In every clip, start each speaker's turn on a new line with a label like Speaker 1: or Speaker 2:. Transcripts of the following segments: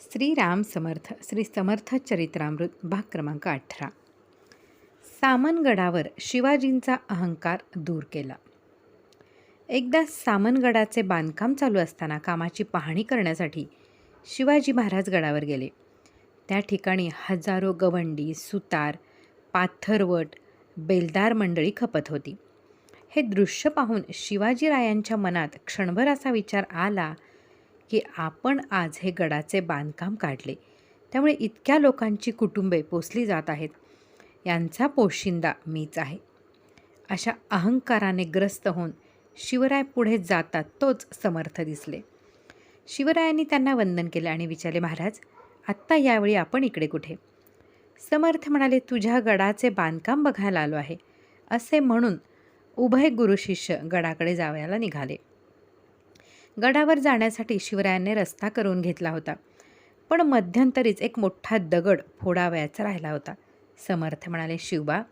Speaker 1: श्रीराम समर्थ श्री समर्थ चरित्रामृत भाग क्रमांक अठरा. सामनगडावर शिवाजींचा अहंकार दूर केला. एकदा सामनगडाचे बांधकाम चालू असताना कामाची पाहणी करण्यासाठी शिवाजी महाराज गडावर गेले. त्या ठिकाणी हजारो गवंडी सुतार पाथरवट बेलदार मंडळी खपत होती. हे दृश्य पाहून शिवाजीरायांच्या मनात क्षणभर असा विचार आला की आपण आज हे गडाचे बांधकाम काढले. त्यामुळे इतक्या लोकांची कुटुंबे पोचली जात आहेत. यांचा पोशिंदा मीच आहे. अशा अहंकाराने ग्रस्त होऊन शिवराय पुढे जातात तोच समर्थ दिसले. शिवरायांनी त्यांना वंदन केले आणि विचारले महाराज आत्ता यावेळी आपण इकडे कुठे? समर्थ म्हणाले तुझ्या गडाचे बांधकाम बघायला आलो आहे. असे म्हणून उभय गुरुशिष्य गडाकडे जावयाला निघाले. गडावर जाण्यासाठी शिवरायांनी रस्ता करून घेतला होता. पण मध्यंतरीच एक मोठा दगड फोडावयाचा राहिला होता. समर्थ म्हणाले शिवबा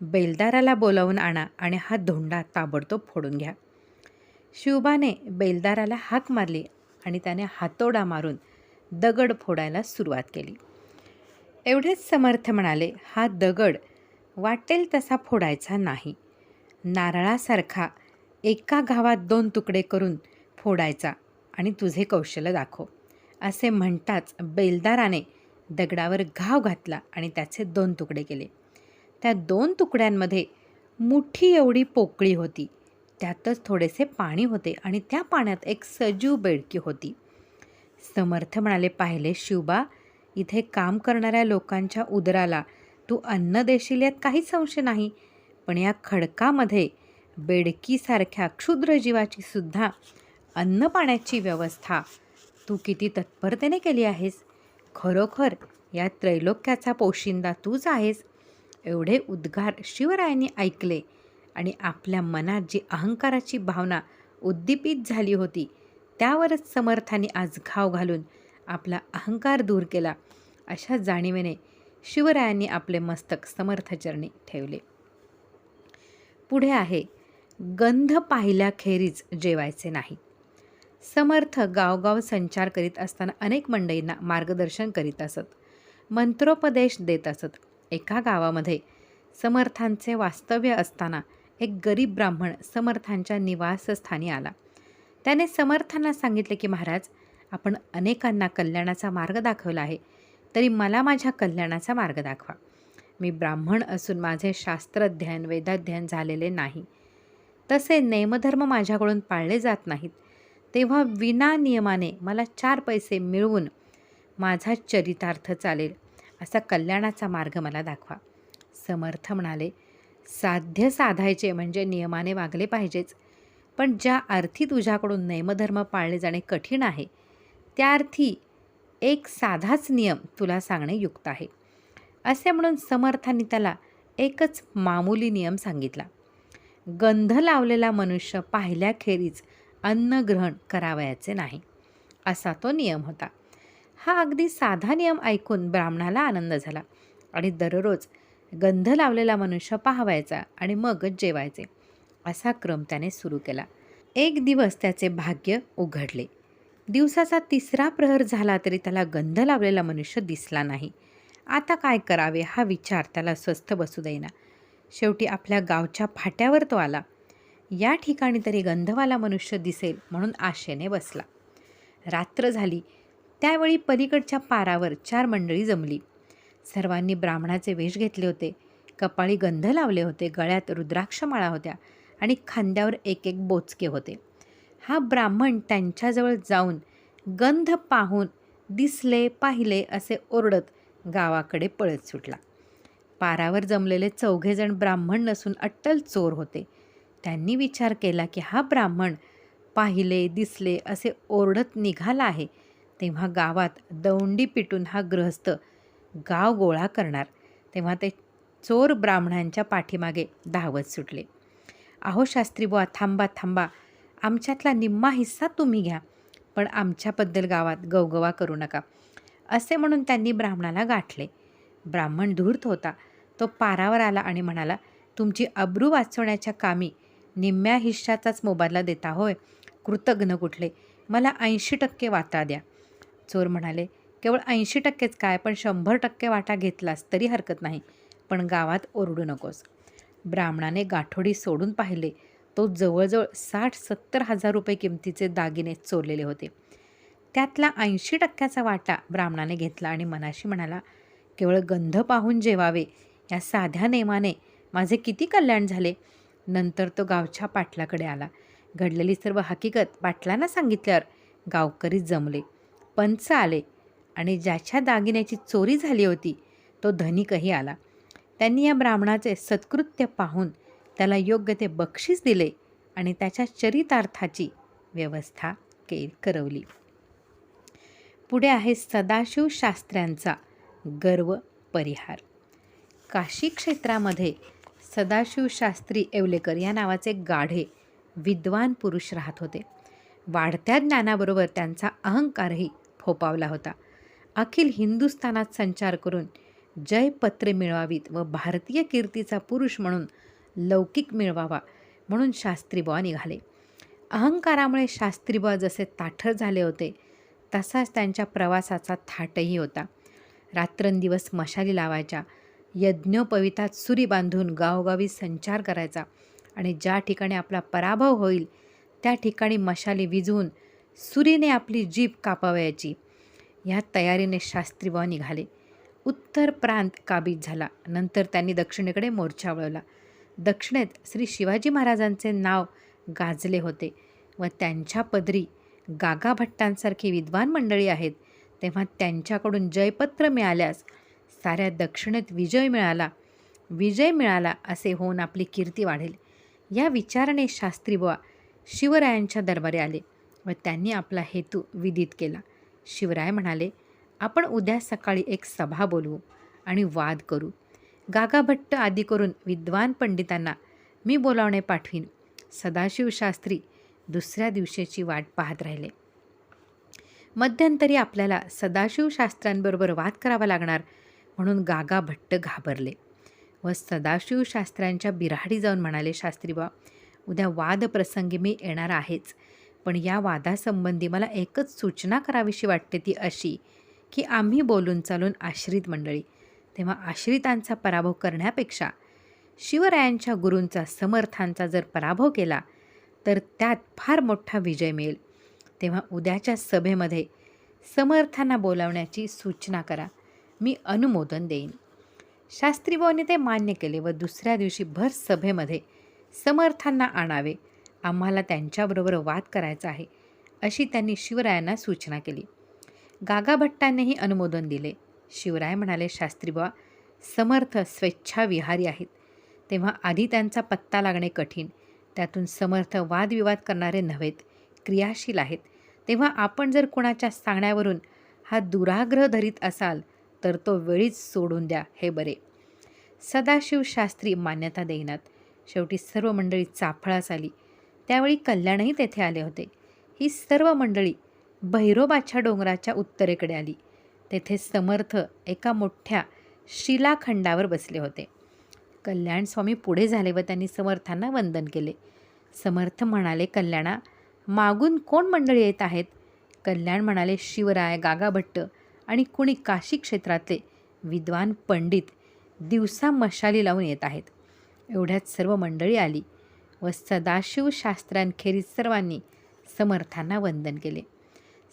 Speaker 1: बेलदाराला बोलावून आणा आणि हा धोंडा ताबडतोब फोडून घ्या. शिवबाने बेलदाराला हाक मारली आणि त्याने हातोडा मारून दगड फोडायला सुरुवात केली. एवढेच समर्थ म्हणाले हा दगड वाटेल तसा फोडायचा नाही. नारळासारखा एका गावात दोन तुकडे करून फोडायचा आणि तुझे कौशल्य दाखव. असे म्हणताच बेलदाराने दगडावर घाव घातला आणि त्याचे दोन तुकडे केले. त्या दोन तुकड्यांमध्ये मुठी एवढी पोकळी होती. त्यातच थोडेसे पाणी होते आणि त्या पाण्यात एक सजीव बेडकी होती. समर्थ म्हणाले पाहिले शिवबा इथे काम करणाऱ्या लोकांच्या उदराला तू अन्न देशील यात काहीच संशय नाही. पण या खडकामध्ये बेडकीसारख्या क्षुद्र जीवाची सुद्धा अन्न पाण्याची व्यवस्था. तू किती तत्परतेने केली आहेस. खरोखर या त्रैलोक्याचा पोशिंदा तूच आहेस. एवढे उद्गार शिवरायांनी ऐकले आणि आपल्या मनात जी अहंकाराची भावना उद्दीपित झाली होती त्यावरच समर्थाने आज घाव घालून आपला अहंकार दूर केला अशा जाणीवेने शिवरायांनी आपले मस्तक समर्थचरणी ठेवले. पुढे आहे गंध पाहिल्याखेरीज जेवायचे नाही. समर्थ गावगाव संचार करीत असताना अनेक मंडळींना मार्गदर्शन करीत असत. मंत्रोपदेश देत असत. एका गावामध्ये समर्थांचे वास्तव्य असताना एक गरीब ब्राह्मण समर्थांच्या निवासस्थानी आला. त्याने समर्थांना सांगितले की महाराज आपण अनेकांना कल्याणाचा मार्ग दाखवला आहे. तरी मला माझ्या कल्याणाचा मार्ग दाखवा. मी ब्राह्मण असून माझे शास्त्रध्ययन वेदाध्ययन झालेले नाही. तसे नेमधर्म माझ्याकडून पाळले जात नाहीत. तेव्हा विना नियमाने मला चार पैसे मिळवून माझा चरितार्थ चालेल असा कल्याणाचा मार्ग मला दाखवा. समर्थ म्हणाले साध्य साधायचे म्हणजे नियमाने वागले पाहिजेच पण ज्या अर्थी तुझ्याकडून नेमधर्म पाळले जाणे कठीण आहे त्या अर्थी एक साधाच नियम तुला सांगणे युक्त आहे. असे म्हणून समर्थांनी त्याला एकच मामूली नियम सांगितला. गंध लावलेला मनुष्य पाहिल्याखेरीज अन्न ग्रहण करावयाचे नाही असा तो नियम होता. हा अगदी साधा नियम ऐकून ब्राह्मणाला आनंद झाला आणि दररोज गंध लावलेला मनुष्य पाहावायचा आणि मगच जेवायचे असा क्रम त्याने सुरू केला. एक दिवस त्याचे भाग्य उघडले. दिवसाचा तिसरा प्रहर झाला तरी त्याला गंध लावलेला मनुष्य दिसला नाही. आता काय करावे हा विचार त्याला स्वस्थ बसू देईना. शेवटी आपल्या गावच्या फाट्यावर तो आला. या ठिकाणी तरी गंधवाला मनुष्य दिसेल म्हणून आशेने बसला. रात्र झाली. त्यावेळी पलीकडच्या पारावर चार मंडळी जमली. सर्वांनी ब्राह्मणाचे वेश घेतले होते. कपाळी गंध लावले होते. गळ्यात रुद्राक्षमाळा होत्या आणि खांद्यावर एक एक बोचके होते. हा ब्राह्मण त्यांच्याजवळ जाऊन गंध पाहून दिसले पाहिले असे ओरडत गावाकडे पळत सुटला. पारावर जमलेले चौघेजण ब्राह्मण नसून अट्टल चोर होते. त्यांनी विचार केला की हा ब्राह्मण पाहिले दिसले असे ओरडत निघाला आहे. तेव्हा गावात दौंडी पिटून हा गृहस्थ गाव गोळा करणार. तेव्हा ते चोर ब्राह्मणांच्या पाठीमागे धावत सुटले. अहो शास्त्री बुवा थांबा थांबा. आमच्यातला निम्मा हिस्सा तुम्ही घ्या पण आमच्याबद्दल गावात गवगवा करू नका असे म्हणून त्यांनी ब्राह्मणाला गाठले. ब्राह्मण धूर्त होता. तो पारावर आला आणि म्हणाला तुमची अब्रू वाचवण्याच्या कामी निम्म्या हिश्शाचाच मोबदला देता होय. कृतज्ञ कुठले? मला ऐंशी टक्के वाटा द्या. चोर म्हणाले केवळ ऐंशी टक्केच काय पण शंभर टक्के वाटा घेतलास तरी हरकत नाही पण गावात ओरडू नकोस. ब्राह्मणाने गाठोडी सोडून पाहिले. तो जवळजवळ साठ सत्तर हजार रुपये किमतीचे दागिने चोरलेले होते. त्यातला ऐंशी टक्क्याचा वाटा ब्राह्मणाने घेतला आणि मनाशी म्हणाला केवळ गंध पाहून जेवावे. या साध्या नेमाने माझे किती कल्याण झाले. नंतर तो गावच्या पाटलाकडे आला. घडलेली सर्व हकीकत पाटलांना सांगितल्यावर गावकरी जमले. पंच आले आणि ज्याच्या दागिन्याची चोरी झाली होती तो धनिकही आला. त्यांनी या ब्राह्मणाचे सत्कृत्य पाहून त्याला योग्य ते बक्षीस दिले आणि त्याच्या चरितार्थाची व्यवस्था के करवली. पुढे आहे सदाशिव शास्त्र्यांचा गर्व परिहार. काशी क्षेत्रामध्ये सदाशिव शास्त्री येवलेकर या नावाचे गाढे विद्वान पुरुष राहत होते. वाढत्या ज्ञानाबरोबर त्यांचा अहंकारही फोपावला होता. अखिल हिंदुस्थानात संचार करून जयपत्रे मिळवावीत व भारतीय कीर्तीचा पुरुष म्हणून लौकिक मिळवावा म्हणून शास्त्रीबुवा निघाले. अहंकारामुळे शास्त्रीबुवा जसे ताठर झाले होते तसाच त्यांच्या प्रवासाचा थाटही होता. रात्रंदिवस मशाली लावायच्या यज्ञोपवितात सुरी बांधून गावोगावी संचार करायचा आणि ज्या ठिकाणी आपला पराभव होईल त्या ठिकाणी मशाली विझवून सुरीने आपली जीभ कापावयाची. ह्या तयारीने शास्त्रीबुवा निघाले. उत्तर प्रांत काबीज झाला. नंतर त्यांनी दक्षिणेकडे मोर्चा वळवला. दक्षिणेत श्री शिवाजी महाराजांचे नाव गाजले होते व त्यांच्या पदरी गागाभट्टांसारखी विद्वान मंडळी आहेत. तेव्हा त्यांच्याकडून जयपत्र मिळाल्यास साऱ्या दक्षिणेत विजय मिळाला. विजय मिळाला असे होऊन आपली कीर्ती वाढेल. या विचाराने शास्त्रीबुवा शिवरायांच्या दरबारी आले व त्यांनी आपला हेतू विदित केला. शिवराय म्हणाले आपण उद्या सकाळी एक सभा बोलवू आणि वाद करू. गागाभट्ट आदी करून विद्वान पंडितांना मी बोलावणे पाठवीन. सदाशिव शास्त्री दुसऱ्या दिवशीची वाट पाहत राहिले. मध्यंतरी आपल्याला सदाशिव शास्त्रांबरोबर वाद करावा लागणार म्हणून गागा भट्ट घाबरले. व सदाशिव शास्त्र्यांच्या बिराडी जाऊन म्हणाले शास्त्रीबा उद्या वादप्रसंगी मी येणार आहेच पण या वादासंबंधी मला एकच सूचना करावीशी वाटते ती अशी की आम्ही बोलून चालून आश्रित मंडळी तेव्हा आश्रितांचा पराभव करण्यापेक्षा शिवरायांच्या गुरूंचा समर्थांचा जर पराभव केला तर त्यात फार मोठा विजय मिळेल. तेव्हा उद्याच्या सभेमध्ये समर्थांना बोलावण्याची सूचना करा. मी अनुमोदन देईन. शास्त्रीभाऊने ते मान्य केले व दुसऱ्या दिवशी भर सभेमध्ये समर्थांना आणावे. आम्हाला त्यांच्याबरोबर वाद करायचा आहे अशी त्यांनी शिवरायांना सूचना केली. गागाभट्टांनीही अनुमोदन दिले. शिवराय म्हणाले शास्त्रीबा समर्थ स्वेच्छाविहारी आहेत. तेव्हा आधी त्यांचा पत्ता लागणे कठीण. त्यातून समर्थ वादविवाद करणारे नव्हेत क्रियाशील आहेत. तेव्हा आपण जर कुणाच्या सांगण्यावरून हा दुराग्रह धरीत असाल तर तो वेळीच सोडून द्या हे बरे. सदाशिव शास्त्री मान्यता देईनात. शेवटी सर्व मंडळी चाफळास आली. त्यावेळी कल्याणही तेथे आले होते. ही सर्व मंडळी भैरोबाच्या डोंगराच्या उत्तरेकडे आली. तेथे समर्थ एका मोठ्या शिलाखंडावर बसले होते. कल्याण स्वामी पुढे झाले व त्यांनी समर्थांना वंदन केले. समर्थ म्हणाले कल्याणा मागून कोण मंडळी येत आहेत? कल्याण म्हणाले शिवराय गागाभट्ट आणि कुणी काशी क्षेत्रातले विद्वान पंडित दिवसा मशाली लावून येत आहेत. एवढ्यात सर्व मंडळी आली व सदाशिव शास्त्रांखेरीज सर्वांनी समर्थांना वंदन केले.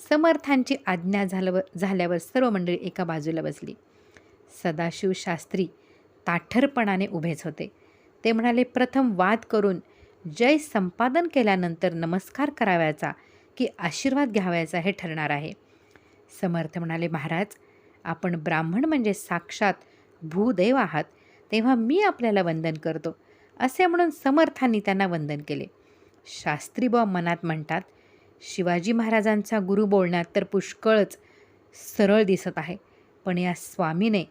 Speaker 1: समर्थांची आज्ञा झाल्यावर झाल्यावर सर्व मंडळी एका बाजूला बसली. सदाशिव शास्त्री ताठरपणाने उभेच होते. ते म्हणाले प्रथम वाद करून जय संपादन केल्यानंतर नमस्कार करावयाचा की आशीर्वाद घ्यावयाचा हे ठरणार आहे. समर्थ म्हणाले महाराज आपण ब्राह्मण म्हणजे साक्षात भूदेव आहात तेव्हा मी आपल्याला वंदन करतो. असे म्हणून समर्थांनी त्यांना वंदन केले. शास्त्रीबा मनात म्हणतात शिवाजी महाराजांचा गुरु बोलण्यात तर पुष्कळच सरळ दिसत आहे पण या स्वामीने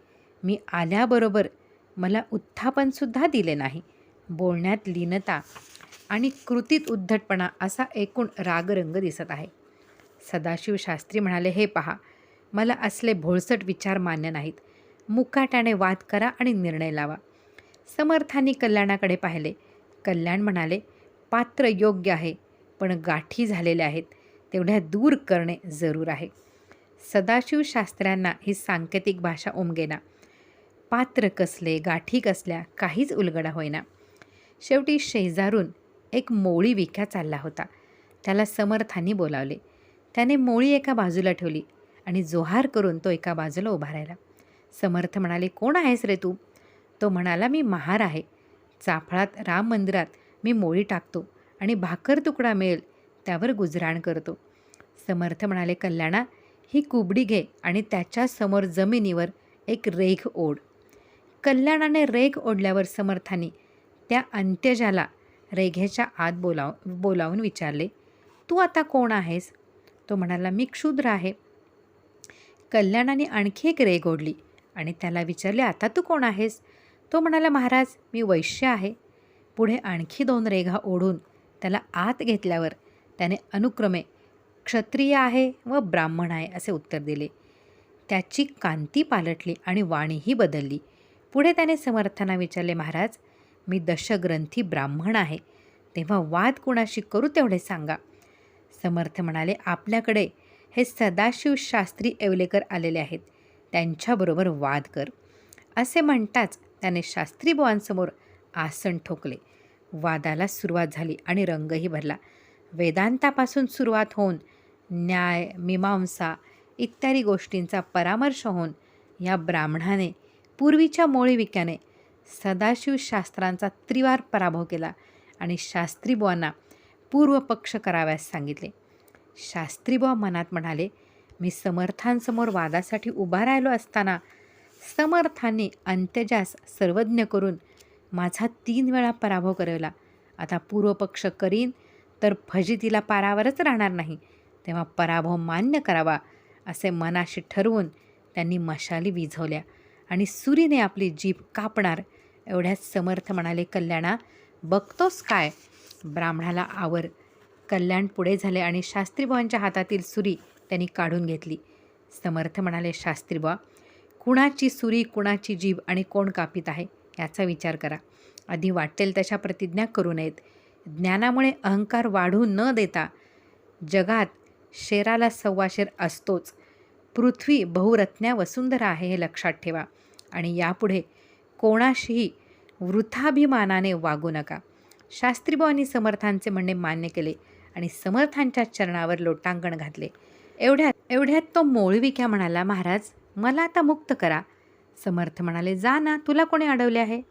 Speaker 1: मी आल्याबरोबर मला उत्थापनसुद्धा दिले नाही. बोलण्यात लीनता आणि कृतीत उद्धटपणा असा एकूण रागरंग दिसत आहे. सदाशिव शास्त्री म्हणाले हे पहा मला असले भोळसट विचार मान्य नाहीत. मुकाट्याने वाद करा आणि निर्णय लावा. समर्थांनी कल्याणाकडे पाहिले. कल्याण म्हणाले पात्र योग्य आहे पण गाठी झालेल्या आहेत. तेवढ्या दूर करणे जरूर आहे. सदाशिव शास्त्र्यांना ही सांकेतिक भाषा उमगेना. पात्र कसले गाठी कसल्या काहीच उलगडा होईना. शेवटी शेजारून एक मोळी विख्या चालला होता. त्याला समर्थांनी बोलावले. त्याने मोळी एका बाजूला ठेवली आणि जोहार करून तो एका बाजूला उभा राहिला. समर्थ म्हणाले कोण आहेस रे तू? तो म्हणाला मी महार आहे. चाफळात राम मंदिरात मी मोळी टाकतो आणि भाकर तुकडा मिळेल त्यावर गुजराण करतो. समर्थ म्हणाले कल्याणा ही कुबडी घे आणि त्याच्यासमोर जमिनीवर एक रेघ ओढ. कल्याणाने रेघ ओढल्यावर समर्थाने त्या अंत्यजाला रेघेच्या आत बोलाव बोलावून विचारले तू आता कोण आहेस? तो म्हणाला मी क्षुद्र आहे. कल्याणाने आणखी एक रेघ ओढली आणि त्याला विचारले आता तू कोण आहेस? तो म्हणाला महाराज मी वैश्य आहे. पुढे आणखी दोन रेघा ओढून त्याला आत घेतल्यावर त्याने अनुक्रमे क्षत्रिय आहे व ब्राह्मण आहे असे उत्तर दिले. त्याची कांती पालटली आणि वाणीही बदलली. पुढे त्याने समर्थांना विचारले महाराज मी दशग्रंथी ब्राह्मण आहे. तेव्हा वाद कुणाशी करू तेवढे सांगा. समर्थ म्हणाले आपल्याकडे हे सदाशिव शास्त्री येवलेकर आलेले आहेत. त्यांच्याबरोबर वाद कर. असे म्हणताच त्याने शास्त्री बुवांसमोर आसन ठोकले. वादाला सुरुवात झाली आणि रंगही भरला. वेदांतापासून सुरुवात होऊन न्याय मीमांसा इत्यादी गोष्टींचा परामर्श होऊन या ब्राह्मणाने पूर्वीच्या मोळीविक्याने सदाशिव शास्त्रांचा त्रिवार पराभव केला आणि शास्त्रीबुवांना पूर्वपक्ष कराव्यास सांगितले. शास्त्रीबा मनात म्हणाले मी समर्थांसमोर वादासाठी उभा राहिलो असताना समर्थांनी अंत्यजास सर्वज्ञ करून माझा तीन वेळा पराभव करवला. आता पूर्वपक्ष करीन तर फजितीला पारावरच राहणार नाही. तेव्हा पराभव मान्य करावा असे मनाशी ठरवून त्यांनी मशाली विझवल्या आणि सुरीने आपली जीभ कापणार एवढ्याच समर्थ म्हणाले कल्याणा बघतोस काय? ब्राह्मणाला आवर. कल्याण पुढे झाले आणि शास्त्रीबुवांच्या हातातील सुरी त्यांनी काढून घेतली. समर्थ म्हणाले शास्त्रीबा कुणाची सुरी कुणाची जीभ आणि कोण कापित आहे याचा विचार करा. आधी वाटेल तशा प्रतिज्ञा करू नयेत. ज्ञानामुळे अहंकार वाढू न देता जगात शेराला सव्वाशेर असतोच. पृथ्वी बहुरत्न्या वसुंधरा आहे हे लक्षात ठेवा. आणि यापुढे कोणाशीही वृथाभिमानाने वागू नका. शास्त्रीबुवांनी समर्थांचे म्हणणे मान्य केले आणि समर्थांच्या चरणावर लोटांगण घातले. एवढ्यात एवढ्यात तो मोळविक्या म्हणाला महाराज मला आता मुक्त करा. समर्थ म्हणाले जा ना तुला कोणी अडवले आहे?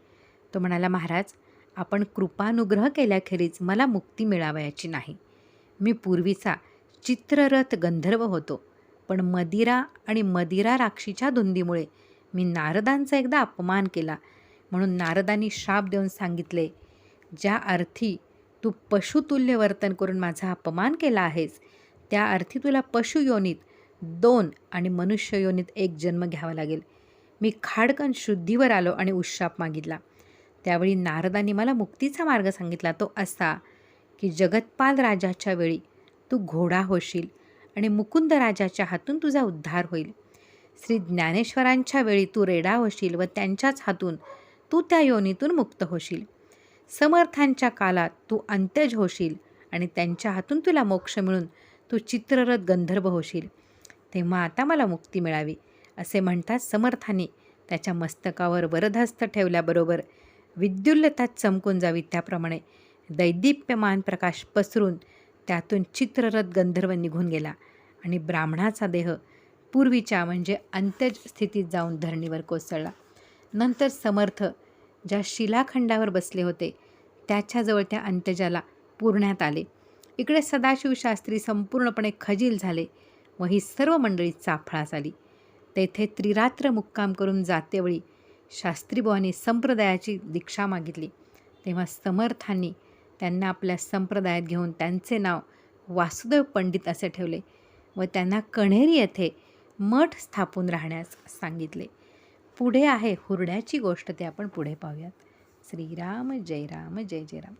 Speaker 1: तो म्हणाला महाराज आपण कृपानुग्रह केल्याखेरीज मला मुक्ती मिळावयाची नाही. मी पूर्वीचा चित्ररथ गंधर्व होतो पण मदिरा आणि मदिरा राक्षीच्या धुंदीमुळे मी नारदांचा एकदा अपमान केला. म्हणून नारदांनी शाप देऊन सांगितले ज्या अर्थी तू पशुतुल्य वर्तन करून माझा अपमान केला आहेस त्या अर्थी तुला पशुयोनीत दोन आणि मनुष्य योनीत एक जन्म घ्यावा लागेल. मी खाडकन शुद्धीवर आलो आणि उशाप मागितला. त्यावेळी नारदांनी मला मुक्तीचा मार्ग सांगितला. तो असा की जगतपाल राजाच्या वेळी तू घोडा होशील आणि मुकुंद राजाच्या हातून तुझा उद्धार होईल. श्री ज्ञानेश्वरांच्या वेळी तू रेडा होशील व त्यांच्याच हातून तू त्या योनीतून मुक्त होशील. समर्थांच्या कालात तू अंत्यज होशील आणि त्यांच्या हातून तुला मोक्ष मिळून तू चित्ररथ गंधर्व होशील. तेव्हा आता मला मुक्ती मिळावी असे म्हणतात समर्थाने. त्याच्या मस्तकावर वरदहस्त ठेवल्याबरोबर विद्युल्लता चमकून जावी त्याप्रमाणे. दैदिप्यमान प्रकाश पसरून त्यातून चित्ररथ गंधर्व निघून गेला आणि ब्राह्मणाचा देह पूर्वीच्या म्हणजे अंत्यज स्थितीत जाऊन धरणीवर कोसळला. नंतर समर्थ ज्या शिलाखंडावर बसले होते त्याच्याजवळ त्या अंत्यजाला पुरण्यात आले. इकडे सदाशिवशास्त्री संपूर्णपणे खजील झाले व ही सर्व मंडळी चाफळास आली. तेथे त्रिरात्र मुक्काम करून जातेवेळी शास्त्रीबुवांनी संप्रदायाची दीक्षा मागितली. तेव्हा समर्थांनी त्यांना आपल्या संप्रदायात घेऊन त्यांचे नाव वासुदेव पंडित असे ठेवले व त्यांना कण्हेरी येथे मठ स्थापून राहण्यास सांगितले. पुढे आहे हुरड्याची गोष्ट ते आपण पुढे पाहूयात. श्रीराम जय राम जय जय राम.